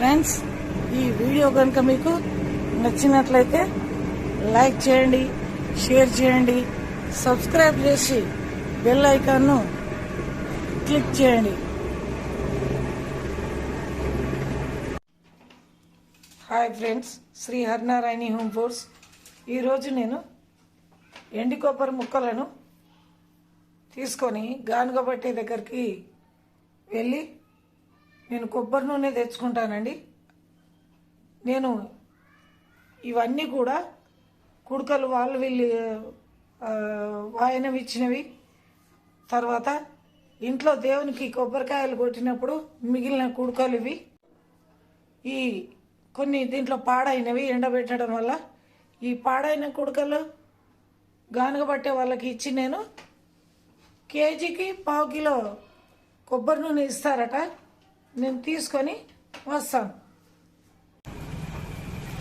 Friends ఈ video కనుక మీకు నచ్చినట్లయితే లైక్ చేయండి షేర్ చేయండి సబ్స్క్రైబ్ చేసి బెల్ ఐకాన్ను క్లిక్ చేయండి. Hi friends Sri Harinarayani home force ఈరోజు నేను ఎండి కొబ్బరి ముక్కలను తీసుకొని గానుగబట్టే దగ్గరికి వెళ్ళి నేను కొబ్బరి నూనె తెచ్చుకుంటానండి. నేను ఇవన్నీ కూడా కుడుకలు వాళ్ళు వీళ్ళు వాయనం ఇచ్చినవి. తర్వాత ఇంట్లో దేవునికి కొబ్బరికాయలు కొట్టినప్పుడు మిగిలిన కుడుకలు ఇవి. ఈ కొన్ని దీంట్లో పాడైనవి ఎండబెట్టడం వల్ల ఈ పాడైన కుడుకలు గానుగబట్టే వాళ్ళకి ఇచ్చి నేను కేజీకి పావు కిలో కొబ్బరి నూనె ఇస్తారట. నేను తీసుకొని వస్తాను.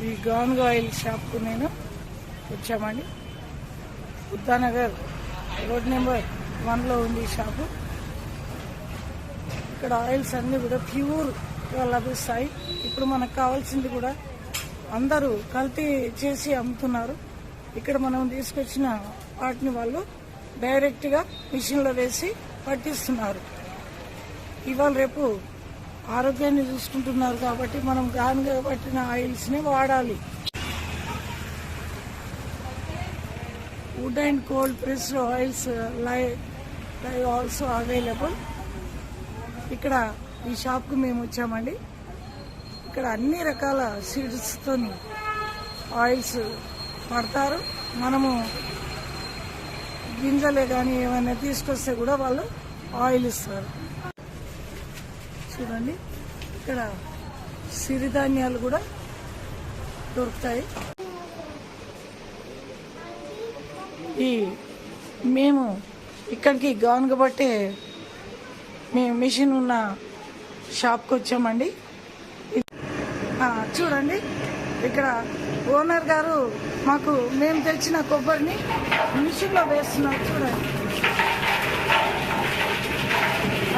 ఈ గాంగ్ ఆయిల్ షాప్కు నేను వచ్చామండి. ఉద్దానగర్ రోడ్ నెంబర్ వన్లో ఉంది ఈ షాపు. ఇక్కడ ఆయిల్స్ అన్నీ కూడా ప్యూర్గా లభిస్తాయి. ఇప్పుడు మనకు కావాల్సింది కూడా అందరూ కల్తీ చేసి అమ్ముతున్నారు. ఇక్కడ మనం తీసుకొచ్చిన వాటిని వాళ్ళు డైరెక్ట్గా మిషన్లో వేసి పట్టిస్తున్నారు. ఇవాళ రేపు ఆరోగ్యాన్ని చూసుకుంటున్నారు కాబట్టి మనం గానుగా పట్టిన ఆయిల్స్ని వాడాలి. Wood and cold press oils లై లై ఆల్సో అవైలబుల్. ఇక్కడ ఈ షాప్కి మేము వచ్చామండి. ఇక్కడ అన్ని రకాల సీడ్స్తో ఆయిల్స్ పడతారు మనము గింజలే కానీ ఏమైనా తీసుకొస్తే కూడా వాళ్ళు ఆయిల్ ఇస్తారు. చూడండి. ఇక్కడ సిరిధాన్యాలు కూడా దొరుకుతాయి. ఈ మేము ఇక్కడికి గానుగ పట్టే మేము మిషన్ ఉన్న షాప్కి వచ్చామండి. చూడండి. ఇక్కడ ఓనర్ గారు మాకు మేము తెచ్చిన కొబ్బరిని మిషన్లో వేస్తున్నారు. చూడండి.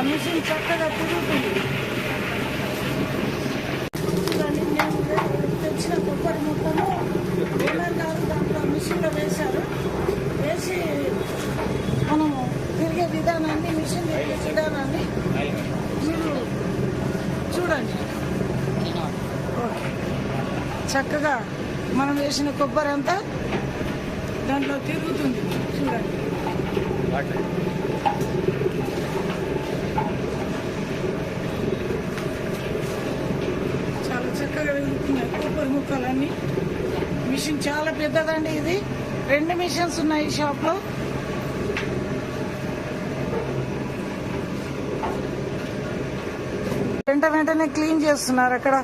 ఆ మిషన్ చక్కగా తిరుగుతుంది చూడండి మేము తెచ్చిన కొబ్బరి ముక్కను ఓనర్ దాంట్లో మిషన్లో వేశారు వేసి మనము తిరిగే విధానాన్ని మిషన్ తిరిగే విధానాన్ని మీరు చూడండి ఓకే చక్కగా మనం వేసిన కొబ్బరి అంతా దాంట్లో తిరుగుతుంది. చూడండి చాలా చక్కగా తిరుగుతున్నాయి కొబ్బరి మిషన్ చాలా పెద్దదండి ఇది. రెండు మిషన్స్ ఉన్నాయి షాప్లో. వెంట వెంటనే క్లీన్ చేస్తున్నారు అక్కడ.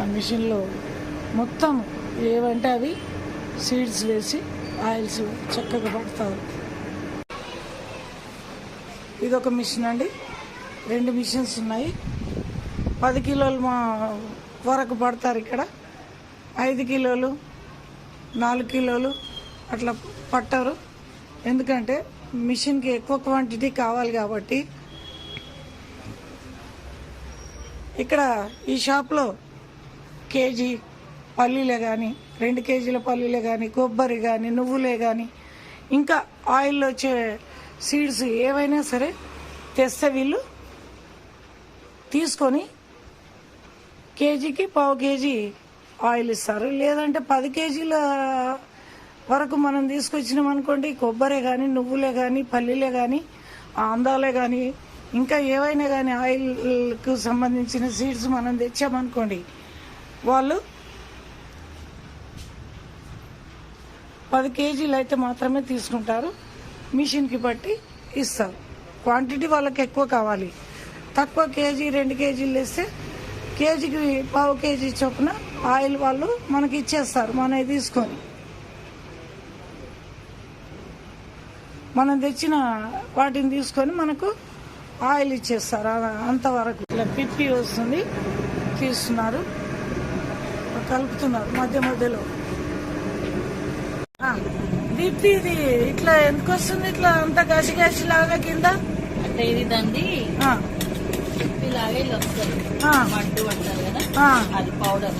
ఆ మిషన్లో మొత్తం ఏవంటే అవి సీడ్స్ వేసి ఆయిల్స్ చక్కగా పడతారు. ఇది ఒక మిషన్ అండి. రెండు మిషన్స్ ఉన్నాయి. పది కిలోలు మా వరకు పడతారు ఇక్కడ. ఐదు కిలోలు నాలుగు కిలోలు అట్లా పట్టారు. ఎందుకంటే మిషన్కి ఎక్కువ క్వాంటిటీ కావాలి కాబట్టి. ఇక్కడ ఈ షాప్లో కేజీ పల్లీలే కానీ రెండు కేజీల పల్లీలే కానీ కొబ్బరి కానీ నువ్వులే కానీ ఇంకా ఆయిల్ వచ్చే సీడ్స్ ఏవైనా సరే తెస్తే వీళ్ళు తీసుకొని కేజీకి పావు కేజీ ఆయిల్ ఇస్తారు. లేదంటే పది కేజీల వరకు మనం తీసుకొచ్చినాం అనుకోండి కొబ్బరే కానీ నువ్వులే కానీ పల్లీలే కానీ అందాలే కానీ ఇంకా ఏవైనా కానీ ఆయిల్కు సంబంధించిన సీడ్స్ మనం తెచ్చామనుకోండి వాళ్ళు పది కేజీలు అయితే మాత్రమే తీసుకుంటారు. మిషన్కి బట్టి ఇస్తారు. క్వాంటిటీ వాళ్ళకి ఎక్కువ కావాలి. తక్కువ కేజీ రెండు కేజీలు వేస్తే కేజీకి పావు కేజీ చొప్పున ఆయిల్ వాళ్ళు మనకి ఇచ్చేస్తారు మనవి తీసుకొని. మనం తెచ్చిన వాటిని తీసుకొని మనకు ఆయిల్ ఇచ్చేస్తారు అంతవరకు. ఇట్లా పిప్పి వస్తుంది తీస్తున్నారు కలుపుతున్నారు మధ్య మధ్యలో. దీప్తి ఇది ఇట్లా ఎందుకు వస్తుంది ఇట్లా అంత గసి గసి లాగా కింద? అంటే ఇది దాన్ని ఇలా వస్తుంది. మడ్డు అంటారు కదా అది పౌడర్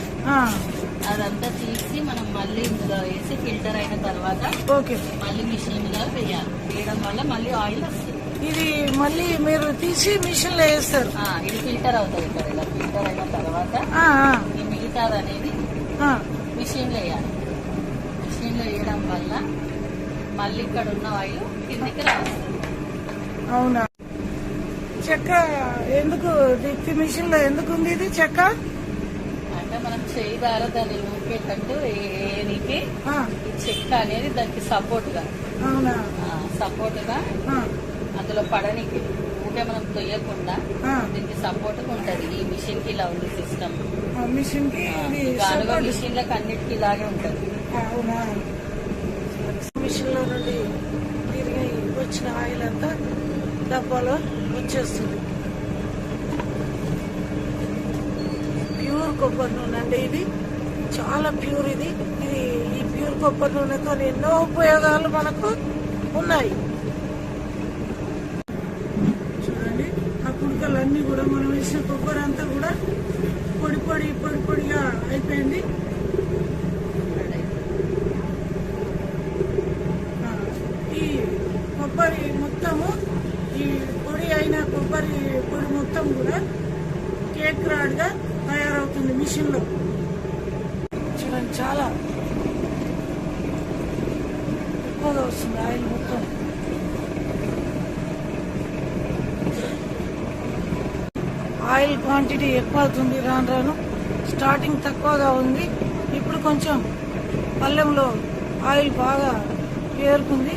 అదంతా తీసి మనం మళ్ళీ ఇందులో వేసి ఫిల్టర్ అయిన తర్వాత ఓకే. మళ్ళీ మిషన్లో వేయాలి. వేయడం వల్ల మళ్ళీ ఆయిల్ వస్తుంది. ఇది మళ్ళీ మీరు తీసి మిషన్లో వేస్తారు. ఇది ఫిల్టర్ అవుతుంది ఇక్కడ. ఇలా ఫిల్టర్ అయిన తర్వాత ఈ మిగతాది అనేది మిషన్లో వేయాలి. మిషన్లో వేయడం వల్ల మళ్ళీ ఇక్కడ ఉన్న ఆయిల్ కిందికి రావాలి అవునా? చెక్క ఎందుకు? దీప్తి మిషన్లో ఎందుకు ఉంది ఇది చెక్క? అంటే మనం చేయి ద్వారా దాన్ని ఊపేటట్టు ఏనికి ఈ చెక్క అనేది దానికి సపోర్ట్గా. సపోర్ట్గా అందులో పడనికి. ఊకే మనం తొయ్యకుండా దీనికి సపోర్ట్గా ఉంటది. ఈ మిషన్కి ఇలా ఉంది సిస్టమ్ మిషన్కి. మిషన్లకు అన్నిటికీ ఇలాగే ఉంటది. మిషన్లో నుండి తిరిగి వచ్చిన ఆయిల్ అంతా డబ్బాలో వచ్చేస్తుంది ప్యూర్ కొబ్బరి నూనె అండి ఇది చాలా ప్యూర్ ఇది. ఇది ఈ ప్యూర్ కొబ్బరి నూనెతో ఎన్నో ఉపయోగాలు మనకు ఉన్నాయి. చూడండి ఆ కుడకలన్నీ కూడా మనం వేసిన కొబ్బరి అంతా కూడా పొడి పొడి పొడి పొడిగా అయిపోయింది ఆ, ఈ కొబ్బరి మొత్తము ఈ పొడి అయిన కొబ్బరి పొడి మొత్తం కూడా కేక్ రాడ్గా తయారవుతుంది మిషన్లో చూడండి చాలా ఎక్కువగా వస్తుంది ఆయిల్ మొత్తం ఆయిల్ క్వాంటిటీ ఎక్కువ అవుతుంది రాను రాను. స్టార్టింగ్ తక్కువగా ఉంది. ఇప్పుడు కొంచెం పళ్ళెంలో ఆయిల్ బాగా పేరుకుంది.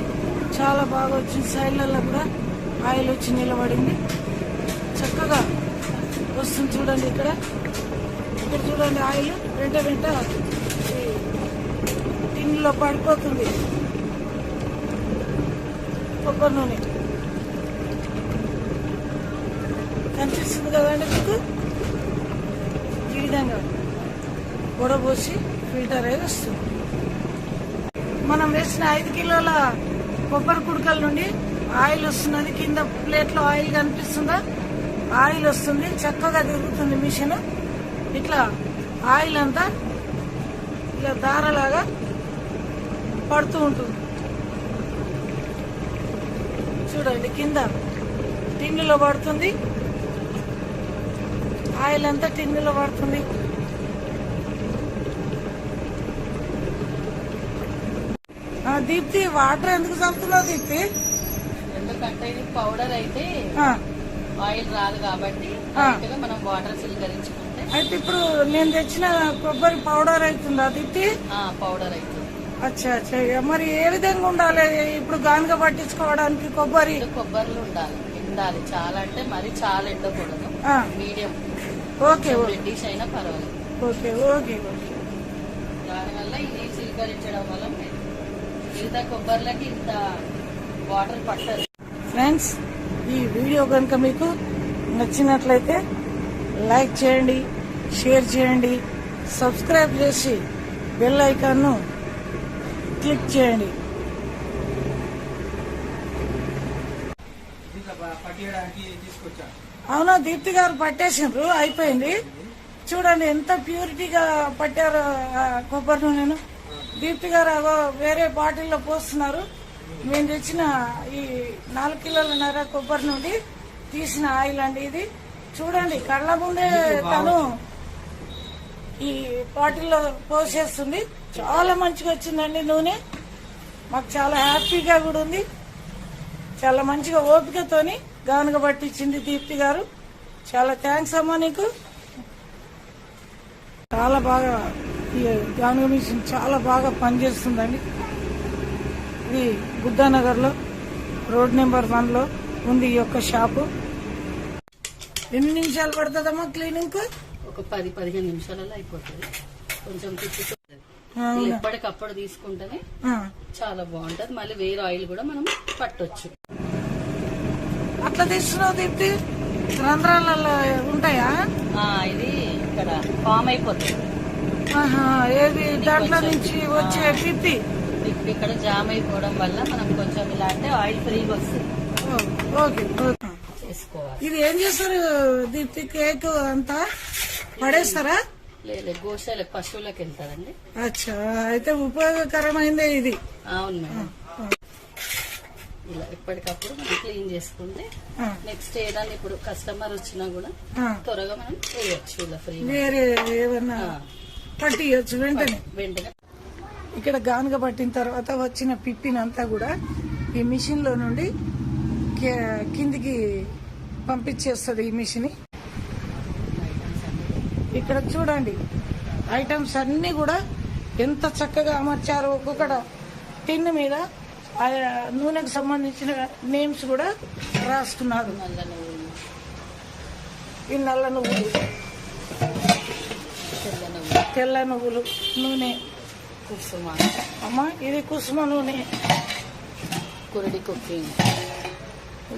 చాలా బాగా వచ్చింది. సైడ్లలో కూడా ఆయిల్ వచ్చి నిలబడింది. చక్కగా వస్తుంది చూడండి ఇక్కడ. ఇక్కడ చూడండి ఆయిల్ వెంట వెంట తిండిలో టిన్లో పడిపోతుంది. కొబ్బరి నూనె. కనిపిస్తుంది కదండి మీకు? ఈ విధంగా గొడబోసి ఫిల్టర్ అయి వస్తుంది. మనం వేసిన ఐదు కిలోల కొబ్బరి కుడకల నుండి ఆయిల్ వస్తున్నది. కింద ప్లేట్లో ఆయిల్ కనిపిస్తుందా? ఆయిల్ వస్తుంది. చక్కగా తిరుగుతుంది మిషన్. ఇట్లా ఆయిల్ అంతా ఇలా దారలాగా పడుతూ ఉంటుంది. చూడండి కింద టిన్నులో పడుతుంది. ఆయిల్ అంతా టిన్నులో పడుతుంది. ఆ, దీప్తి వాటర్ ఎందుకు చల్లుతున్నావు దీప్తి? ఎందుకంటే ఇది పౌడర్ అయితే ఆయిల్ రాదు కాబట్టి మనం వాటర్ చిలకరించుకుంటే అయితే ఇప్పుడు నేను తెచ్చిన కొబ్బరి పౌడర్ అవుతుందా దీప్తి? ఆ పౌడర్ అవుతుంది. అచ్చా అచ్చా. మరి ఏ విధంగా ఉండాలి? ఇప్పుడు గానుగ పట్టించుకోవడానికి కొబ్బరి? కొబ్బరిలో ఉండాలి ఎండాలి. చాలా అంటే మరి చాలా ఎండకూడదు. Medium okay okay. రెడ్డిష్ అయినా పర్వాలేదు. Okay okay okay. దానివల్ల ఇది చిలకరించడం వల్ల మిగతా కొబ్బరిలకి ఇంత వాటర్ పట్టదు. ఫ్రెండ్స్ ఈ వీడియో కనుక మీకు నచ్చినట్లయితే లైక్ చేయండి షేర్ చేయండి సబ్స్క్రైబ్ చేసి బెల్ ఐకాన్ను క్లిక్ చేయండి. పట్టేయడానికి తీసుకొచ్చాను. అవునా దీప్తి గారు పట్టేసిండ్రు అయిపోయింది. చూడండి ఎంత ప్యూరిటీగా పట్టారు కొబ్బరి నూనెను. దీప్తి గారు అగో వేరే బాటిల్లో పోస్తున్నారు. మేము తెచ్చిన ఈ నాలుగు కిలోలన్నర కొబ్బరి నుండి తీసిన ఆయిల్ అండి ఇది. చూడండి కళ్ళ ముందే తను ఈ బాటిల్లో పోసేస్తుంది. చాలా మంచిగా వచ్చిందండి నూనె. మాకు చాలా హ్యాపీగా కూడా ఉంది. చాలా మంచిగా ఓపికతోని గానుగ పట్టించింది దీప్తి గారు. చాలా థ్యాంక్స్ అమ్మా నీకు. చాలా బాగా ఈ గానుగ మిషన్ చాలా బాగా పనిచేస్తుందండి. ఇది బుద్ధానగర్లో రోడ్ నెంబర్ వన్లో ఉంది ఈ యొక్క షాపు. ఎన్ని నిమిషాలు పడుతుందమ్మా క్లీనింగ్కు ఒక పది పదిహేను నిమిషాలలో అయిపోతుంది. కొంచెం తిప్పుతుంది? ఎప్పటికప్పుడు తీసుకుంటేనే. చాలా బాగుంటది. మళ్ళీ వేరే ఆయిల్ కూడా మనం పట్టొచ్చు. అట్లా తీస్తున్నావు దీప్తి? రంధ్రాలలో ఉంటాయా? ఇది ఇక్కడ ఫామ్ అయిపోతుంది ఆహా, ఏది దాంట్లో నుంచి వచ్చే ఇప్పుడు ఇక్కడ జామ్ అయిపోవడం వల్ల మనం కొంచెం ఇలా అంటే ఆయిల్ ఫ్రీగా వస్తుంది. ఓకే ఇది ఏం చేస్తారు దీప్తి కేక్ అంతా? పడేస్తారా? లేదు గోశాల పశువులకు వెళ్తారండి. అచ్చా అయితే ఉపయోగకరమైందే ఇది. అవును ఇలా ఎప్పటికప్పుడు మనం క్లీన్ చేసుకుంటే నెక్స్ట్ ఏదైనా ఇప్పుడు కస్టమర్ వచ్చినా కూడా. త్వరగా మనం వేయచ్చు ఇలా ఫ్రీగా వేరే ఏమన్నా ఆ. పట్టియచ్చు వెంటనే. వెంటనే. ఇక్కడ గానుగ పట్టిన తర్వాత వచ్చిన పిప్పినంతా కూడా ఈ మిషన్లో నుండి కిందికి పంపించేస్తుంది ఈ మిషన్. ఇక్కడ చూడండి ఐటమ్స్ అన్ని కూడా ఎంత చక్కగా అమర్చారో ఒక్కొక్కడ. టిన్ మీద నూనెకు సంబంధించిన నేమ్స్ కూడా రాసుకున్నారు నల్ల నువ్వులు ఈ నల్ల నువ్వులు. తెల్ల నువ్వులు. తెల్ల నువ్వులు నూనె. కుసుమ అమ్మ ఇది కుసుమ నూనె. కురడి కుకింగ్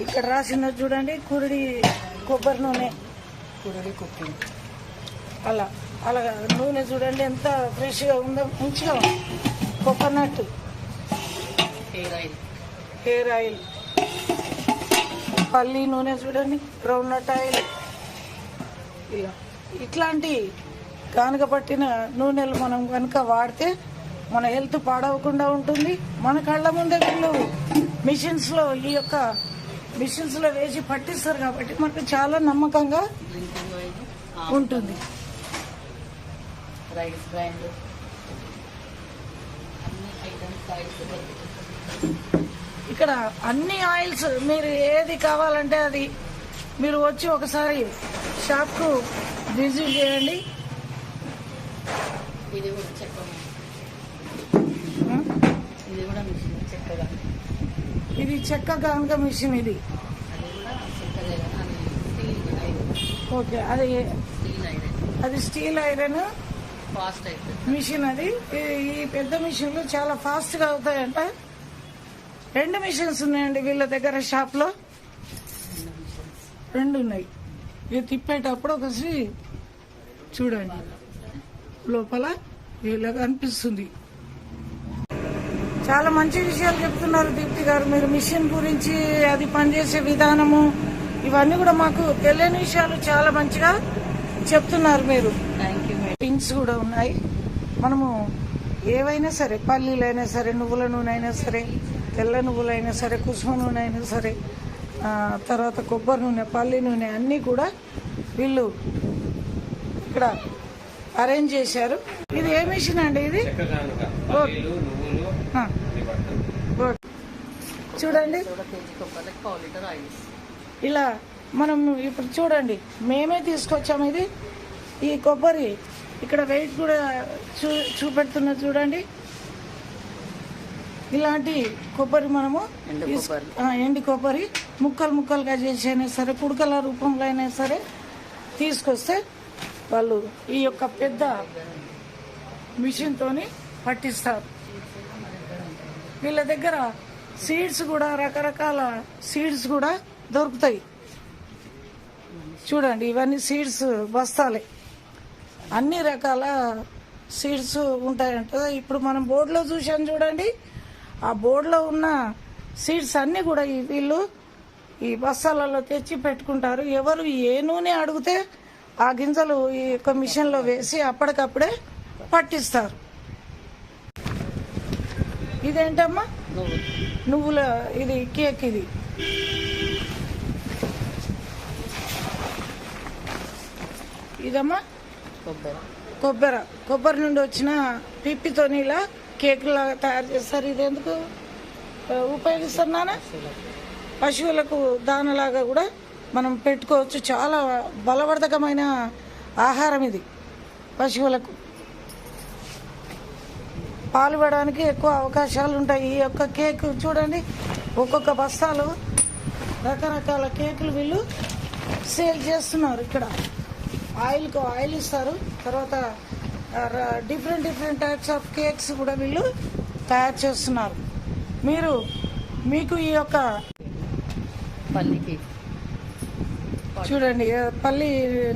ఇక్కడ రాసిన చూడండి కురిడి కొబ్బరి నూనె. కురడి కుకింగ్ అలా అలా నూనె చూడండి ఎంత ఫ్రెష్గా ఉందో మంచిగా. Coconut hair oil. పల్లి నూనె చూడండి గ్రౌండ్ నట్ ఆయిల్. ఇలా. ఇట్లాంటి గానుగ పట్టిన నూనెలు మనం కనుక వాడితే మన హెల్త్ పాడవకుండా ఉంటుంది. మన కళ్ళ ముందే వీళ్ళు మిషన్స్లో ఈ యొక్క మిషన్స్లో వేసి పట్టిస్తారు కాబట్టి మనకు చాలా నమ్మకంగా ఉంటుంది. రైస్ అన్ని ఐటమ్స్ ఇక్కడ అన్ని ఆయిల్స్ మీరు ఏది కావాలంటే అది మీరు వచ్చి ఒకసారి షాప్కు విజిట్ చేయండి. ఇది కూడా? ఇది కూడా మిషన్ చెక్కగా. ఇది చెక్క గానుగ మిషన్ ఇది. ఓకే అది స్టీల్ ఐరన్. అది స్టీల్ ఐరన్. మిషన్ అది. ఈ- పెద్ద మిషన్లు చాలా ఫాస్ట్గా అవుతాయంట. రెండు మిషన్స్ ఉన్నాయండి వీళ్ళ దగ్గర షాప్లో. రెండు ఉన్నాయి. ఇది తిప్పేటప్పుడు ఒకసారి చూడండి. లోపల వీళ్ళగా అనిపిస్తుంది. చాలా మంచి విషయాలు చెప్తున్నారు దీప్తి గారు. మీరు మిషన్ గురించి అది పనిచేసే విధానము ఇవన్నీ కూడా మాకు తెలియని విషయాలు చాలా మంచిగా చెప్తున్నారు మీరు. పింక్స్ కూడా ఉన్నాయి. మనము ఏవైనా సరే పల్లీలైనా సరే నువ్వుల నూనె అయినా సరే తెల్ల నువ్వులైనా సరే కుసుమ నూనె అయినా సరే ఆ, తర్వాత కొబ్బరి నూనె పల్లి నూనె అన్నీ కూడా వీళ్ళు ఇక్కడ అరేంజ్ చేశారు. ఇది ఏ మిషన్ అండి ఇది. చూడండి. ఇలా మనం ఇప్పుడు చూడండి. మేమే తీసుకొచ్చాము ఇది. ఈ కొబ్బరి ఇక్కడ వెయిట్ కూడా చూ చూపెడుతున్నా చూడండి. ఇలాంటి కొబ్బరి మనము ఎండు కొబ్బరి. ఆ, ఎండి కొబ్బరి ముక్కలు ముక్కలుగా చేసి అయినా సరే కుడకల రూపంలో అయినా సరే తీసుకొస్తే వాళ్ళు ఈ యొక్క పెద్ద మిషన్తోని పట్టిస్తారు. వీళ్ళ దగ్గర సీడ్స్ కూడా రకరకాల సీడ్స్ కూడా దొరుకుతాయి. చూడండి ఇవన్నీ సీడ్స్ బస్తాలే. అన్ని రకాల సీడ్స్ ఉంటాయంట. ఇప్పుడు మనం బోర్డులో చూసాం చూడండి ఆ బోర్డులో ఉన్న సీడ్స్ అన్ని కూడా ఈ వీళ్ళు ఈ బస్తాలలో తెచ్చి పెట్టుకుంటారు. ఎవరు ఏ నూనె అడిగితే ఆ గింజలు ఈ యొక్క మిషన్లో వేసి అప్పటికప్పుడే పట్టిస్తారు. ఇదేంటమ్మా? నువ్వు నువ్వుల ఇది కేక్ ఇది. ఇదమ్మా? కొబ్బరి. కొబ్బరి. కొబ్బరి నుండి వచ్చిన పిప్పితోని ఇలా కేక్ తయారు చేస్తారు. ఇది ఎందుకు? ఉపయోగిస్తున్నానే పశువులకు దానలాగా కూడా మనం పెట్టుకోవచ్చు. చాలా బలవర్ధకమైన ఆహారం ఇది పశువులకు. పాలు ఇవ్వడానికి ఎక్కువ అవకాశాలు ఉంటాయి. ఈ యొక్క కేక్ చూడండి ఒక్కొక్క బస్తాలు రకరకాల కేకులు వీళ్ళు సేల్ చేస్తున్నారు ఇక్కడ. ఆయిల్కు ఆయిల్ ఇస్తారు. తర్వాత different different types of cakes కూడా వీళ్ళు తయారు చేస్తున్నారు. మీరు మీకు ఈ యొక్క పల్లికి. చూడండి పల్లి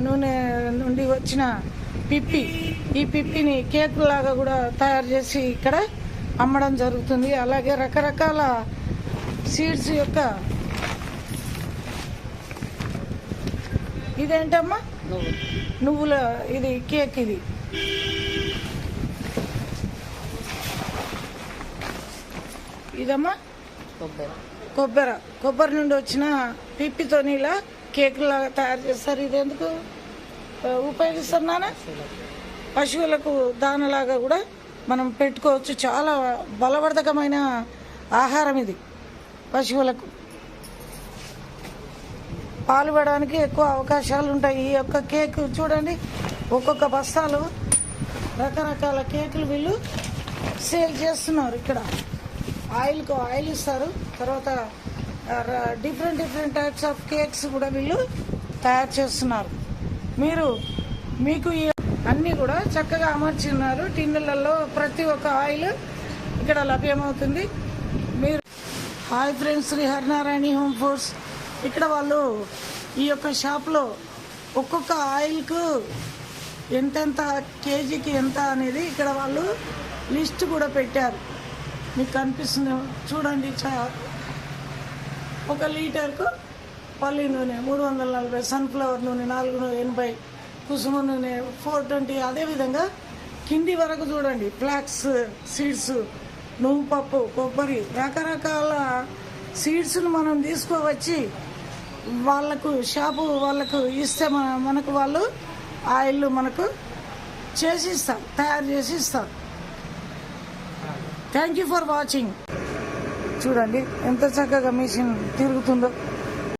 నూనె నుండి వచ్చిన పిప్పి. ఈ పిప్పిని కేక్ లాగా కూడా తయారు చేసి ఇక్కడ అమ్మడం జరుగుతుంది. అలాగే రకరకాల సీడ్స్ యొక్క ఇదేంటమ్మా? నువ్వు. నువ్వుల ఇది కేక్ ఇది. ఇదమ్మా? కొబ్బరి. కొబ్బరి. కొబ్బరి నుండి వచ్చిన పిప్పితోని ఇలా కేక్ లాగా తయారు చేస్తారు. ఇది ఎందుకు ఆ, ఉపయోగిస్తారు నాన్న? పశువులకు దానలాగా కూడా మనం పెట్టుకోవచ్చు. చాలా బలవర్ధకమైన ఆహారం ఇది పశువులకు. పాలు ఇవ్వడానికి ఎక్కువ అవకాశాలు ఉంటాయి. ఈ యొక్క కేక్ చూడండి ఒక్కొక్క బస్తాలు రకరకాల కేకులు వీళ్ళు సేల్ చేస్తున్నారు ఇక్కడ. ఆయిల్కు ఆయిల్ ఇస్తారు. తర్వాత different different types of cakes కూడా వీళ్ళు తయారు చేస్తున్నారు. మీరు మీకు ఈ అన్నీ కూడా చక్కగా అమర్చి ఉన్నారు టిన్నులలో ప్రతి ఒక్క ఆయిల్ ఇక్కడ లభ్యమవుతుంది. మీరు hi friends Sri Harinarayana home force ఇక్కడ వాళ్ళు ఈ యొక్క షాప్లో ఒక్కొక్క ఆయిల్కు ఎంతెంత కేజీకి ఎంత అనేది ఇక్కడ వాళ్ళు లిస్ట్ కూడా పెట్టారు. మీకు కనిపిస్తుంది చూడండి చా ఒక లీటర్కు పల్లి నూనె మూడు వందల నలభై సన్ఫ్లవర్ నూనె నాలుగు నూనె ఎనభై కుసుమ నూనె ఫోర్ ట్వంటీ అదేవిధంగా కింది వరకు చూడండి ఫ్లాక్స్ సీడ్స్ నువ్వు పప్పు కొబ్బరి రకరకాల సీడ్స్ను మనం తీసుకోవచ్చి వాళ్ళకు షాపు వాళ్ళకు ఇస్తే మన మనకు వాళ్ళు ఆయిల్ మనకు చేసి ఇస్తాం తయారు చేసి ఇస్తాం థ్యాంక్ యూ ఫర్ వాచింగ్ చూడండి ఎంత చక్కగా మిషన్ తిరుగుతుందో.